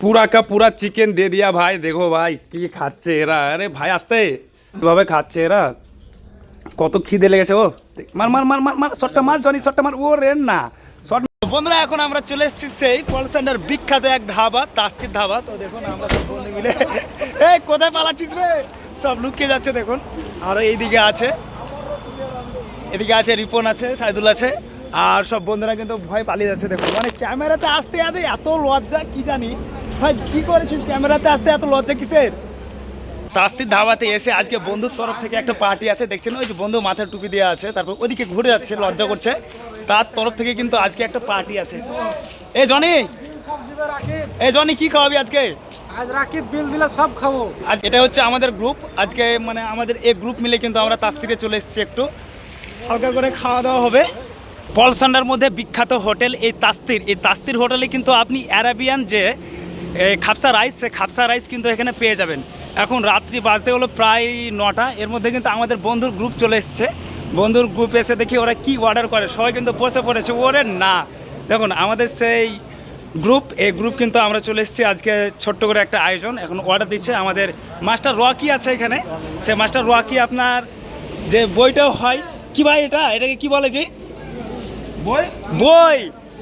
पूरा का पूरा चिकन दे दिया भाई देखो ভাই কি খাচ্ছে এরা আরে ভাই আসতে কিভাবে খাচ্ছে এরা কত খিদে লেগেছে ও মার মার মার মার মার শটটা মার জনি শটটা মার ও রেন না শট বন্ধুরা এখন আমরা চলে এসেছি সেই কল সেন্টার বিখ্যাত এক ধাবা তাস্তির ধাবা তো দেখুন আমরা সব বন্ধু মিলে এই কোথায় পালাচ্ছিস রে সব লুকিয়ে যাচ্ছে দেখুন আর এইদিকে আছে এদিকে আছে রিপন আছে সাইদুল আছে আর সব বন্ধুরা কিন্তু ভয় পালিয়ে যাচ্ছে দেখুন মানে ক্যামেরাতে আসতে আসতে এত লজ্জা কি জানি ভাই কি করেছিস? ক্যামেরাতে আসতে এত লজ্জা কিসের? তাস্তির ধাবাতে এসে আজকে বন্ধুর তরফ থেকে একটা পার্টি আছে দেখছেন? ওই যে বন্ধু মাথায় টুপি দেওয়া আছে তারপর ওদিকে ঘুরে যাচ্ছে লজ্জা করছে। তার তরফ থেকে কিন্তু আজকে একটা পার্টি আছে। এ জনি! এ জনি কি খাওয়াবি আজকে? আজ রাকিব বিল দিলে সব খাব। আজ এটা হচ্ছে আমাদের গ্রুপ আজকে মানে আমাদের এই গ্রুপ মিলে কিন্তু আমরা তাস্তিরে চলে এসেছি একটু। হালকা করে খাওয়া দাওয়া হবে। পলসান্ডার মধ্যে বিখ্যাত হোটেল এই তাস্তির। এই তাস্তির হোটেলে কিন্তু আপনি অ্যারাবিয়ান যে খাপসা রাইস সে খাপসা রাইস কিন্তু এখানে পেয়ে যাবেন। এখন রাত্রি বাজতে হলো প্রায় নটা। এর মধ্যে কিন্তু আমাদের বন্ধুর গ্রুপ চলে এসছে। বন্ধুর গ্রুপ এসে দেখি ওরা কি অর্ডার করে। সবাই কিন্তু বসে পড়েছে। ওরে না। দেখুন আমাদের সেই গ্রুপ এই গ্রুপ কিন্তু আমরা চলে এসেছি আজকে ছোট্ট করে একটা আয়োজন। এখন অর্ডার দিচ্ছে আমাদের মাস্টার রকি আছে এখানে। সে মাস্টার রকি আপনার যে বইটাও হয়। কি ভাই এটা? এটাকে কি বলে যে বই? বই।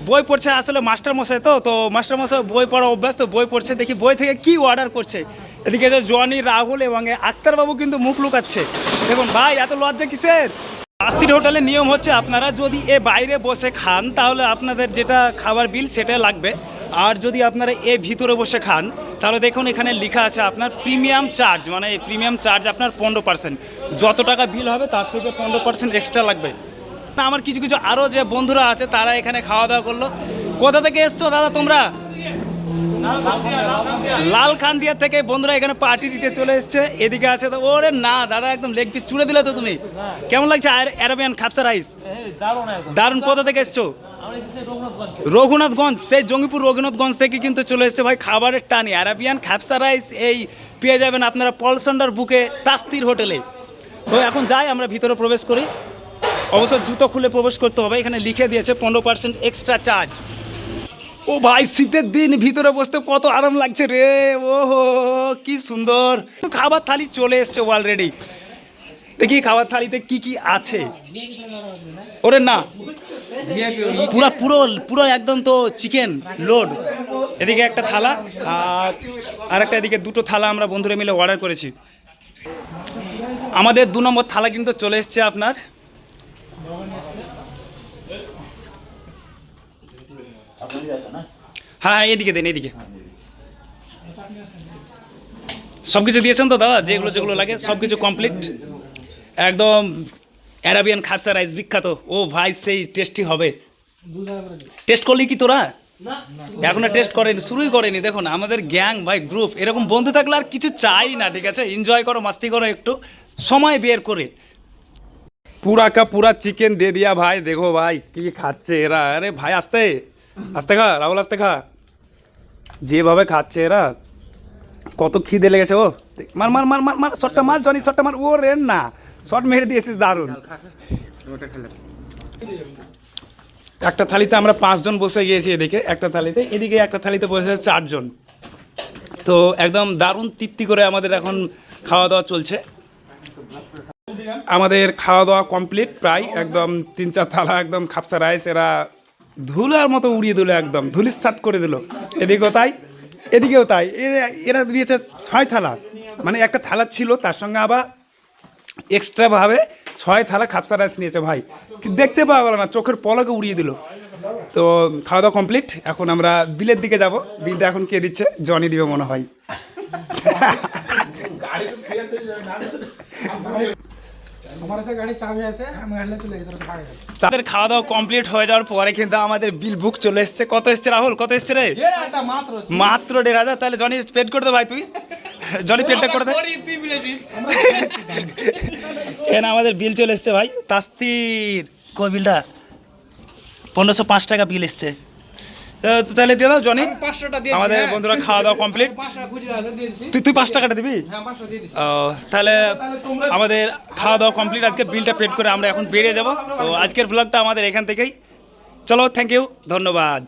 বই পড়ছে, আসলে মাস্টার মশাই তো তো মাস্টার মশাই বই পড়া অভ্যাস তো বই পড়ছে, দেখি বই থেকে কি অর্ডার করছে। এদিকে যে জনি রাহুল এবং আক্তারবাবু কিন্তু মুখ লুকাচ্ছে। দেখুন ভাই, এত লজ্জা কিসের? আস্তির হোটেলের নিয়ম হচ্ছে, আপনারা যদি এ বাইরে বসে খান, তাহলে আপনাদের যেটা খাবার বিল সেটা লাগবে। আর যদি আপনারা এ ভিতরে বসে খান, তাহলে দেখুন এখানে লেখা আছে, আপনার প্রিমিয়াম চার্জ মানে প্রিমিয়াম চার্জ আপনার পনেরো পার্সেন্ট যত টাকা বিল হবে, তার থেকে পনেরো পার্সেন্ট এক্সট্রা লাগবে। না, আমার কিছু কিছু আরও যে বন্ধুরা আছে, তারা এখানে খাওয়া দাওয়া করল। কোথা থেকে এসছো দাদা তোমরা? লাল খান খানদিয়া থেকে বন্ধুরা এখানে পার্টি দিতে চলে এসছে। এদিকে আছে তো, ওরে না, দাদা একদম লেগ পিস চুড়ে দিলে তো তুমি। কেমন লাগছে অ্যারাবিয়ান খাপসা রাইস দারুণ, কোথা থেকে এসছো? রঘুনাথগঞ্জ রঘুনাথগঞ্জ সেই জঙ্গিপুর রঘুনাথগঞ্জ থেকে কিন্তু চলে এসছে ভাই খাবারের টানি। অ্যারাবিয়ান খাপসা রাইস এই পেয়ে যাবেন আপনারা পলসন্ডার বুকে তাস্তির হোটেলে। তো এখন যাই, আমরা ভিতরে প্রবেশ করি। অবশ্য জুতো খুলে প্রবেশ করতে হবে। এখানে লিখে দিয়েছে পনেরো পার্সেন্ট এক্সট্রা চার্জ ও ভাই, শীতের দিন ভিতরে বসতে কত আরাম লাগছে রে। ও হো কি সুন্দর। খাবার থালি চলে এসছে অলরেডি দেখি খাবার থালিতে কি কি আছে। ওরে না, পুরো পুরো পুরো একদম তো চিকেন লোড এদিকে একটা থালা, আর আরেকটা এদিকে দুটো থালা আমরা বন্ধুরা মিলে অর্ডার করেছি। আমাদের দু নম্বর থালা কিন্তু চলে এসছে আপনার। হ্যাঁ এদিকে দেন, এদিকে। সব কিছু দিয়েছেন তো দাদা? যেগুলো যেগুলো লাগে সব কিছু কমপ্লিট একদম অ্যারাবিয়ান খাপসা রাইস বিখ্যাত। ও ভাই, সেই টেস্টি হবে। টেস্ট করলি কি তোরা? এখনও টেস্ট করেনি, শুরুই করেনি। দেখুন, আমাদের গ্যাং ভাই গ্রুপ এরকম বন্ধু থাকলে আর কিছু চাই না, ঠিক আছে? এনজয় করো, মাস্তি করো একটু। সময় বের করে। পুরা কা পুরা চিকেন দে দিয়া ভাই দেখো ভাই কি খাচ্ছে এরা। আরে ভাই আসতে আসতে খা রাহুল আসতে খা যেভাবে খাচ্ছে এরা কত খিদে লেগেছে ও। মার মার মার মার মার শটটা মার জনি শটটা মার। ও রেন না শট মেরে দিয়েছিস দারুণ। একটা থালিতে আমরা পাঁচজন বসে গিয়েছি এদিকে একটা থালিতে। এদিকে একটা থালিতে বসে আছে চারজন। তো একদম দারুণ তৃপ্তি করে আমাদের এখন খাওয়া দাওয়া চলছে। আমাদের খাওয়া দাওয়া কমপ্লিট প্রায় একদম তিন চার থালা একদম খাপসা রাইস এরা ধুলার মতো উড়িয়ে দিল একদম ধুলিস সাত করে দিল। এদিকেও তাই এদিকেও তাই। এরা দিয়েছে ছয় থালা। মানে একটা থালা ছিল, তার সঙ্গে আবার এক্সট্রাভাবে ছয় থালা খাপসা রাইস নিয়েছে ভাই। দেখতে পাওয়া গেল না, চোখের পলকে উড়িয়ে দিল। তো খাওয়া দাওয়া কমপ্লিট এখন আমরা বিলের দিকে যাব। বিলটা এখন কে দিচ্ছে? জনি দিবে মনে হয়। তাদের খাওয়া দাওয়া কমপ্লিট হয়ে যাওয়ার পরে কিন্তু আমাদের বিল বুক চলে এসছে। কত এসছে রাহুল? কত এসছে রে? মাত্র মাত্র দেড় হাজার। তাহলে জনি পেড করে দে ভাই তুই। জনি পেডটা করে দে। তুই আমাদের বিল চলে এসছে ভাই? তাস্তির। কই বিলটা? পনেরোশো পাঁচ টাকা বিল এসছে। তো তাহলে দিয়ে দাও জনি। আমাদের বন্ধুরা খাওয়া দাওয়া কমপ্লিট। তুই তুই পাঁচ টাকাটা দিবি? হ্যাঁ তাহলে আমাদের খাওয়া দাওয়া কমপ্লিট। আজকে বিলটা পেড করে আমরা এখন বেরিয়ে যাব। তো আজকের ব্লগটা আমাদের এখান থেকেই। চলো থ্যাংক ইউ ধন্যবাদ।